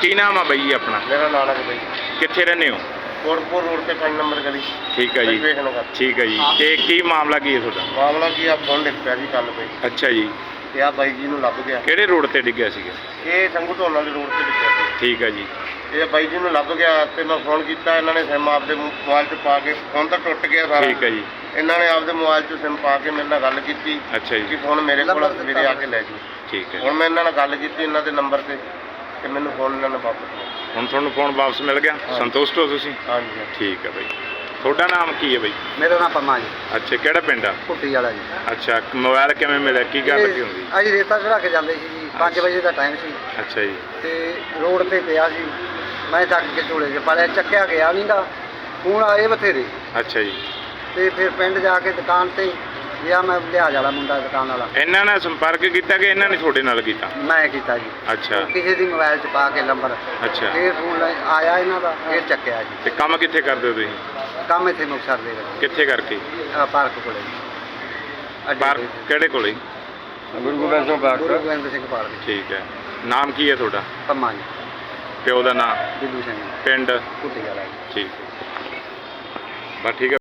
ਕੀ ਨਾਮ ਆ ਬਾਈ ਜੀ ਆਪਣਾ? ਮੇਰਾ ਨਾਨਕ ਬਈ। ਕਿੱਥੇ ਰਹਿੰਦੇ ਹੋ? ਕੋਟਪੁਰ ਰੋਡ ਤੇ 5 ਨੰਬਰ ਗਲੀ। ਠੀਕ ਹੈ ਜੀ। ਠੀਕ ਹੈ ਜੀ। ਤੇ ਕੀ ਮਾਮਲਾ ਕੀ ਹੈ ਤੁਹਾਡਾ? ਮਾਮਲਾ ਕੀ ਆ ਫੋਨ ਡਿੱਗ ਪਿਆ ਜੀ ਕੱਲ ਬਈ। ਅੱਛਾ ਜੀ। ਤੇ ਆ ਬਾਈ ਜੀ ਨੂੰ ਲੱਭ ਗਿਆ। ਕਿਹੜੇ ਰੋਡ ਤੇ ਡਿੱਗਿਆ ਸੀਗਾ? ਇਹ ਸੰਗੂ ਢੋਲ ਵਾਲੇ ਰੋਡ ਤੇ ਡਿੱਗਿਆ ਸੀ। ਠੀਕ ਹੈ ਜੀ। ਇਹ ਬਾਈ ਜੀ ਨੂੰ ਲੱਭ ਗਿਆ ਤੇ ਮੈਂ ਫੋਨ ਕੀਤਾ ਇਹਨਾਂ ਨੇ ਸਿਮ ਆਪਦੇ ਮੋਬਾਈਲ 'ਚ ਪਾ ਕੇ ਫੋਨ ਤਾਂ ਟੁੱਟ ਗਿਆ ਸਾਰਾ। ਠੀਕ ਹੈ ਜੀ। ਇਹਨਾਂ ਨੇ ਆਪਦੇ ਮੋਬਾਈਲ 'ਚ ਸਿਮ ਪਾ ਕੇ ਮੇਰੇ ਨਾਲ ਗੱਲ ਕੀਤੀ ਅੱਛਾ ਕਿ ਜੀ ਫੋਨ ਮੇਰੇ ਕੋਲ ਸਵੇਰੇ ਆ ਕੇ ਲੈ ਜੀ ਠੀਕ ਹੈ ਹੁਣ ਮੈਂ ਇਹਨਾਂ ਨਾਲ ਗੱਲ ਕੀਤੀ ਇਹਨਾਂ ਦੇ ਨੰਬਰ ਤੇ। ਤੇ ਮੈਨੂੰ ਫੋਨ ਇਹਨਾਂ ਨੇ ਵਾਪਸ ਲਿਆ। ਹੁਣ ਤੁਹਾਨੂੰ ਫੋਨ ਵਾਪਸ ਮਿਲ ਗਿਆ। ਸੰਤੁਸ਼ਟ ਹੋ ਤੁਸੀਂ? ਹਾਂਜੀ ਹਾਂਜੀ। ਠੀਕ ਹੈ ਬਾਈ। ਤੁਹਾਡਾ ਨਾਮ ਕੀ ਹੈ ਬਾਈ? ਮੇਰਾ ਨਾਮ ਪੰਮਾ ਜੀ। ਅੱਛਾ ਕਿਹੜਾ ਪਿੰਡ ਆ? ਕੁੱਟੀ ਵਾਲਾ ਜੀ। ਅੱਛਾ ਮੋਬਾਈਲ ਕਿਵੇਂ ਮਿਲਿਆ? ਕੀ ਗੱਲ ਕੀ ਹੁੰਦੀ? ਅੱਜ ਰੇਤਾ ਚੜਾ ਕੇ ਜਾਂਦੇ ਸੀ ਜੀ 5 ਵਜੇ ਦਾ ਟਾਈਮ ਸੀ। ਅੱਛਾ ਜੀ। ਤੇ ਰੋਡ ਤੇ ਪਿਆ ਸੀ। ਮੈਂ ਚੱਕ ਕੇ ਝੋਲੇ 'ਚ ਪਾਲਿਆ ਚੱਕਿਆ ਗਿਆ ਨਹੀਂ ਗਾ। ਹੁਣ ਆਏ ਬਥੇਰੇ। ਅੱਛਾ ਜੀ। ਤੇ ਫਿਰ ਪਿੰਡ ਜਾ ਕੇ ਦੁਕਾਨ ਤੇ ਗਿਆ ਮੈਂ ਲਿਹਾਜ਼ ਵਾਲਾ ਮੁੰਡਾ ਦੁਕਾਨ ਵਾਲਾ। ਇਹਨਾਂ ਨਾਲ ਸੰਪਰਕ ਕੀਤਾ ਕਿ ਇਹਨਾਂ ਨੇ ਤੁਹਾਡੇ ਨਾਲ ਕੀਤਾ? ਮੈਂ ਕੀਤਾ ਜੀ। ਅੱਛਾ। ਕਿਸੇ ਦੀ ਮੋਬਾਈਲ 'ਚ ਪਾ ਕੇ ਨੰਬਰ। ਅੱਛਾ। ਫਿਰ ਫੋਨ ਆਇਆ ਇਹਨਾਂ ਦਾ ਫਿਰ ਚੱਕਿਆ ਜੀ। ਤੇ ਕੰਮ ਕਿੱਥੇ ਕਰਦੇ ਹੋ ਤੁਸੀਂ? ਕੰਮ ਇੱਥੇ ਮੁਕਤਸਰ ਦੇ ਵਿੱਚ। ਕਿੱਥੇ ਕਰਕੇ? ਪਾਰਕ ਕੋਲੇ। ਪਾਰਕ। ਕਿਹੜੇ ਕੋਲੇ? ਗੁਰੂ ਗੋਬਿੰਦ ਸਿੰਘ ਪਾਰਕ। ਗੁਰੂ ਗੋਬਿੰਦ ਸਿੰਘ ਪਾਰਕ। ਠੀਕ ਹੈ। ਨਾਮ ਕੀ ਹੈ ਤੁਹਾਡਾ? ਪੰਮਾ ਜੀ। ਪਿਓ ਦਾ ਨਾਮ? ਬਿੱਲੂ ਸਿੰਘ। ਪਿੰਡ? ਕੁੱਟੀ ਵਾਲਾ ਜੀ। ਠੀਕ। ਬਸ ਠੀਕ ਹੈ।